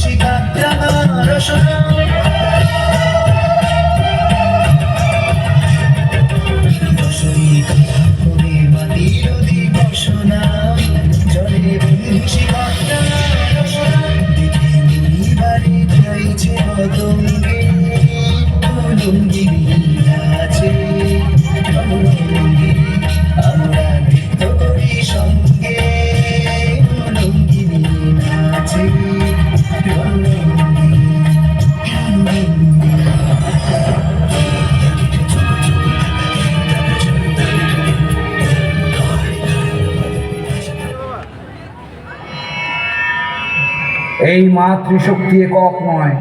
শিখা শিখা রসনা দেখে মুনি এই মাতৃশক্তি একক নয়।